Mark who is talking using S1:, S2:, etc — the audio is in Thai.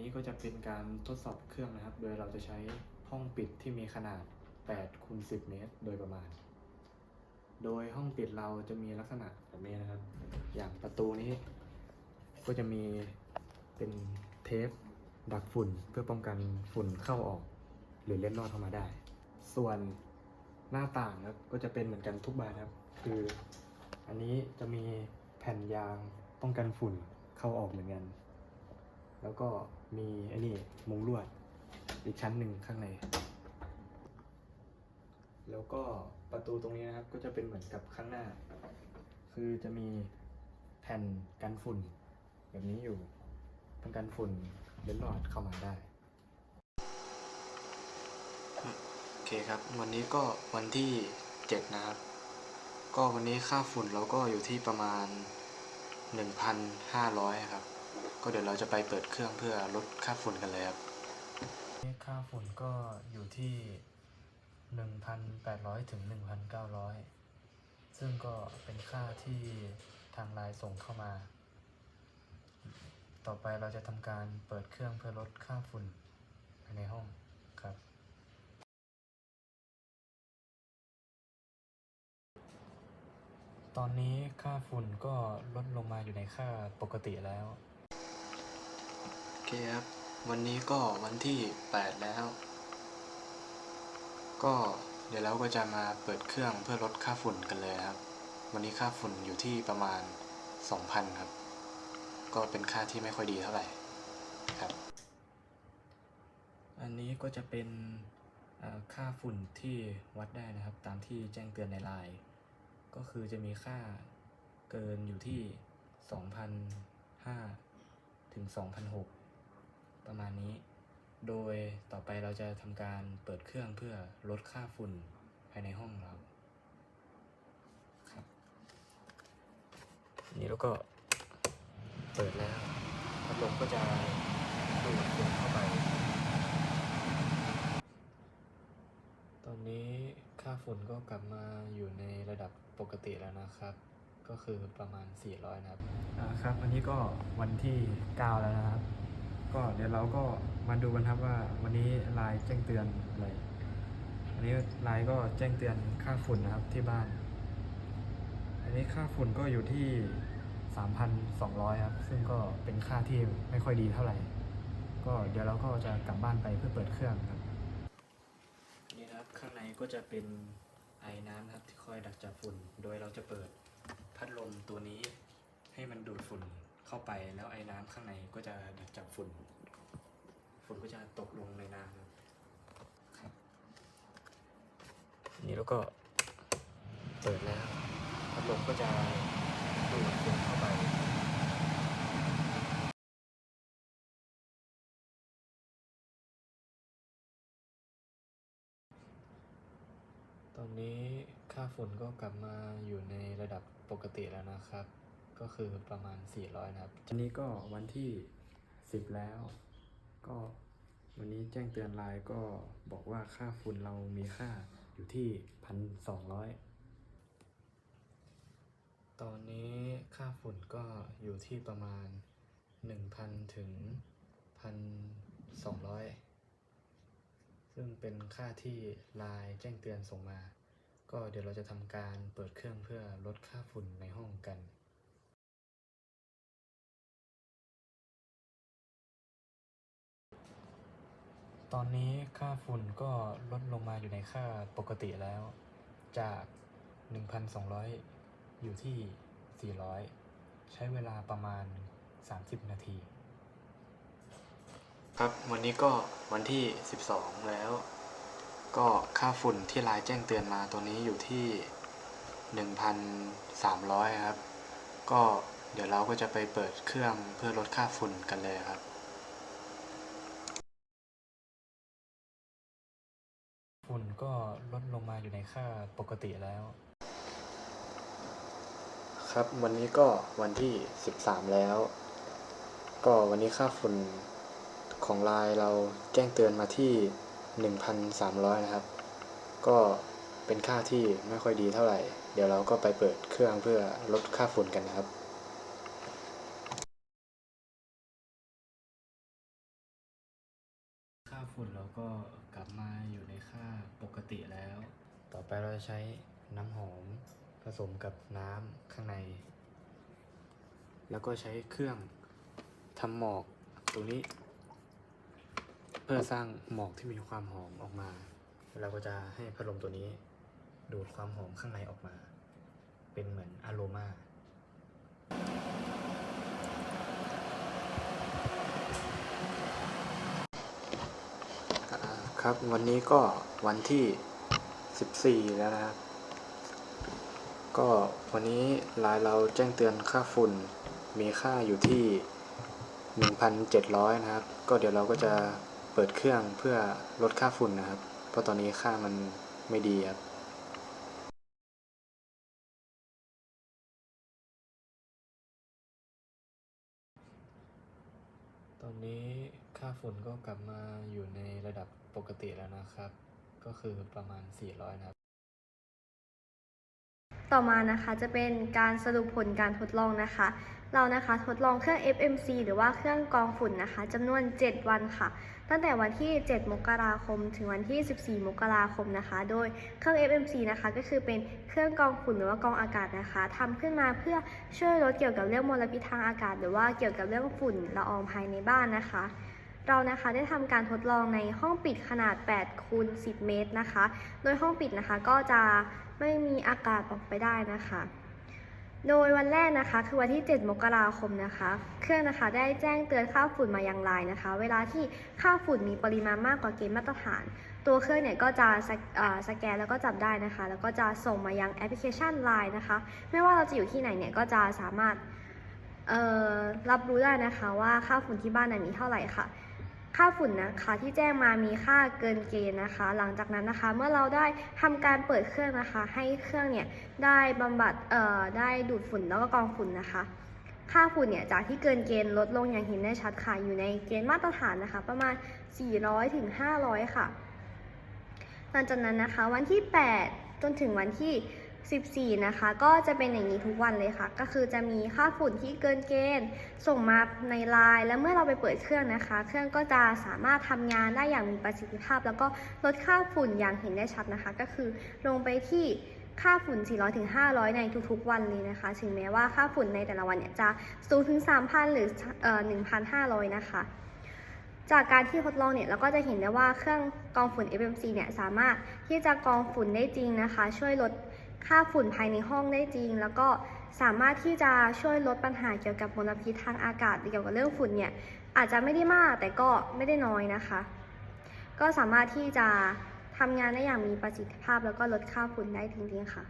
S1: นี้ก็จะเป็นการทดสอบเครื่องนะครับ โดยเราจะใช้ห้องปิดที่มีขนาด8คูณ10 เมตร โดยประมาณ โดยห้องปิดเราจะมีลักษณะแบบนี้นะครับ อย่างประตูนี้ ก็จะมีเป็นเทปดักฝุ่นเพื่อป้องกันฝุ่นเข้าออก หรือเล็ดลอดเข้ามาได้ ส่วนหน้าต่างครับก็จะเป็นเหมือนกันทุกบานครับ คืออันนี้จะมีแผ่นยางป้องกันฝุ่นเข้าออกเหมือนกัน แล้วก็มีไอ้นี่มุงลวดอีกชั้นหนึ่งข้างใน แล้วก็ประตูตรงนี้นะครับก็จะเป็นเหมือนกับข้างหน้า คือจะมีแผ่นกันฝุ่น แบบนี้อยู่ป้อกันฝุ่นเล็ดลอดเข้ามาได้โอเคครับ วันนี้ก็วันที่เจ็ดนะครับ ก็วันนี้ค่าฝุ่นเราก็อยู่ที่ประมาณ 1,500 ครับ ก็เดี๋ยวเราจะไปเปิดเครื่องเพื่อลดค่าฝุ่นกันเลยครับค่าฝุ่นก็อยู่ที่ 1,800 ถึง 1,900 ซึ่งก็เป็นค่าที่ทางไลน์ส่งเข้ามา ต่อไปเราจะทำการเปิดเครื่องเพื่อลดค่าฝุ่นภายในห้องครับตอนนี้ค่าฝุ่นก็ลดลงมาอยู่ในค่าปกติแล้ว เคครับ วันนี้ก็วันที่ 8 แล้ว ก็เดี๋ยวเราก็จะมาเปิดเครื่องเพื่อลดค่าฝุ่นกันเลยครับ วันนี้ค่าฝุ่นอยู่ที่ประมาณ 2,000 ครับ ก็เป็นค่าที่ไม่ค่อยดีเท่าไหร่ครับ อันนี้ก็จะเป็นค่าฝุ่นที่วัดได้นะครับ ตามที่แจ้งเตือนในไลน์ก็คือจะมีค่าเกินอยู่ที่ 2,005ถึง2,006 ประมาณนี้ โดยต่อไปเราจะทำการเปิดเครื่องเพื่อลดค่าฝุ่นภายในห้องเราครับ นี่แล้วก็เปิดแล้วพัดลมก็จะดูดฝุ่นเข้าไป ตอนนี้ค่าฝุ่นก็กลับมาอยู่ในระดับปกติแล้วนะครับก็คือประมาณ 400 นะครับอ่าครับอันนี้ก็วันที่ 9 แล้วนะครับ ก็เดี๋ยวเราก็มาดูกันครับว่าวันนี้ไลน์แจ้งเตือนอะไรอันนี้ไลน์ก็แจ้งเตือนค่าฝุ่นนะครับที่บ้าน อันนี้ค่าฝุ่นก็อยู่ที่ 3,200 ครับ ซึ่งก็เป็นค่าที่ไม่ค่อยดีเท่าไหร่ ก็เดี๋ยวเราก็จะกลับบ้านไปเพื่อเปิดเครื่องครับนี่นะครับข้างในก็จะเป็นไอ้น้ำครับที่คอยดักจับฝุ่น โดยเราจะเปิดพัดลมตัวนี้ให้มันดูดฝุ่น เข้าไปแล้วไอ้น้ำข้างในก็จะดักจับฝุ่น ฝุ่นก็จะตกลงในน้ำครับครับ นี่แล้วก็เปิดแล้วพัดลมก็จะดูดฝุ่นเข้าไปตอนนี้ค่าฝุ่นก็กลับมาอยู่ในระดับปกติแล้วนะครับ ก็คือประมาณ 400 นะครับวันนี้ก็วันที่ 10 แล้ว ก็วันนี้แจ้งเตือนไลน์ก็บอกว่าค่าฝุ่นเรามีค่าอยู่ที่1,200ตอนนี้ค่าฝุ่นก็อยู่ที่ประมาณ 1,000 ถึง 1,200 ซึ่งเป็นค่าที่ไลน์แจ้งเตือนส่งมา ก็เดี๋ยวเราจะทำการเปิดเครื่องเพื่อลดค่าฝุ่นในห้องกัน ตอนนี้ค่าฝุ่นก็ลดลงมาอยู่ในค่าปกติแล้ว จาก 1,200 อยู่ที่ 400 ใช้เวลาประมาณ 30 นาที ครับวันนี้ก็วันที่ 12 แล้ว ก็ค่าฝุ่นที่ไลน์แจ้งเตือนมาตัวนี้อยู่ที่ 1,300 ครับ ก็เดี๋ยวเราก็จะไปเปิดเครื่องเพื่อลดค่าฝุ่นกันเลยครับ ฝุ่น ก็ลดลงมาอยู่ในค่าปกติแล้ว ครับวันนี้ก็วันที่ 13 แล้ว ก็วันนี้ค่าฝุ่นของไลน์เราแจ้งเตือนมาที่ 1,300 นะครับ ก็เป็นค่าที่ไม่ค่อยดีเท่าไหร่ เดี๋ยวเราก็ไปเปิดเครื่องเพื่อลดค่าฝุ่นกันนะครับ ก็กลับมาอยู่ในค่าปกติแล้ว ต่อไปเราจะใช้น้ำหอมผสมกับน้ำข้างใน แล้วก็ใช้เครื่องทำหมอกตรงนี้ เพื่อสร้างหมอกที่มีความหอมออกมาเราก็จะให้พัดลมตัวนี้ ดูดความหอมข้างในออกมา เป็นเหมือนอโรมา ครับวันนี้ก็วันที่ 14 แล้วนะครับ ก็วันนี้ไลน์เราแจ้งเตือนค่าฝุ่นมีค่าอยู่ที่ 1,700 นะครับ ก็เดี๋ยวเราก็จะเปิดเครื่องเพื่อลดค่าฝุ่นนะครับ เพราะตอนนี้ค่ามันไม่ดีครับตอนนี้ ค่าฝุ่นก็กลับมาอยู่ในระดับปกติแล้วนะครับ ก็คือประมาณ 400 นะครับ
S2: ต่อมานะคะจะเป็นการสรุปผลการทดลองนะคะ เรานะคะทดลองเครื่อง FMC หรือว่าเครื่องกรองฝุ่นนะคะจำนวน 7 วันค่ะ ตั้งแต่วันที่ 7 มกราคม ถึงวันที่ 14 มกราคมนะคะ โดยเครื่อง FMC นะคะก็คือเป็นเครื่องกรองฝุ่นหรือว่ากรองอากาศนะคะทำขึ้นมาเพื่อช่วยลดเกี่ยวกับเรื่องมลพิษทางอากาศ หรือว่าเกี่ยวกับเรื่องฝุ่นละอองภายในบ้านนะคะ เรานะคะได้ทำการทดลองในห้องปิดขนาด8คูณ10 เมตรนะคะ โดยห้องปิดนะคะก็จะไม่มีอากาศออกไปได้นะคะ โดยวันแรกนะคะคือวันที่ 7 มกราคมนะคะ เครื่องนะคะได้แจ้งเตือนค่าฝุ่นมายังไลน์นะคะ เวลาที่ค่าฝุ่นมีปริมาณมากกว่าเกณฑ์มาตรฐาน ตัวเครื่องเนี่ยก็จะสแกเอ่อสแกนแล้วก็จับได้นะคะ แล้วก็จะส่งมายังแอปพลิเคชัน Line นะคะ ไม่ว่าเราจะอยู่ที่ไหนเนี่ยก็จะสามารถรับรู้ได้นะคะว่าค่าฝุ่นที่บ้านน่ะมีเท่าไหร่ค่ะ ค่าฝุ่นนะคะที่แจ้งมามีค่าเกินเกณฑ์นะคะ หลังจากนั้นนะคะเมื่อเราได้ทำการเปิดเครื่องนะคะ ให้เครื่องเนี่ยได้บำบัดเอ่อได้ดูดฝุ่นแล้วก็กรองฝุ่นนะคะ ค่าฝุ่นเนี่ยจากที่เกินเกณฑ์ลดลงอย่างเห็นได้ชัดค่ะอยู่ในเกณฑ์มาตรฐานนะคะ ประมาณ 400ถึง500 ค่ะหลังจากนั้นนะคะวันที่ 8 จนถึงวันที่ 14 นะคะ ก็จะเป็นอย่างนี้ทุกวันเลยค่ะ ก็คือจะมีค่าฝุ่นที่เกินเกณฑ์ ส่งมาในไลน์แล้วเมื่อเราไปเปิดเครื่องนะคะ เครื่องก็จะสามารถทำงานได้อย่างมีประสิทธิภาพ แล้วก็ลดค่าฝุ่นอย่างเห็นได้ชัดนะคะ ก็คือลงไปที่ค่าฝุ่น 400ถึง500 ในทุกๆ วันเลยนะคะ ถึงแม้ว่าค่าฝุ่นในแต่ละวันเนี่ยจะสูงถึง 3,000 หรือเอ่อ1,500 นะคะ จากการที่ทดลองเนี่ยเราก็จะเห็นได้ว่าเครื่องกองฝุ่น FMC เนี่ยสามารถที่จะกองฝุ่นได้จริงนะคะ ช่วยลด ค่าฝุ่นภายในห้องได้จริง แล้วก็สามารถที่จะช่วยลดปัญหาเกี่ยวกับมลพิษทางอากาศเกี่ยวกับเรื่องฝุ่นเนี่ยอาจจะไม่ได้มากแต่ก็ไม่ได้น้อยนะคะ ก็สามารถที่จะทำงานได้อย่างมีประสิทธิภาพแล้วก็ลดค่าฝุ่นได้จริงๆค่ะ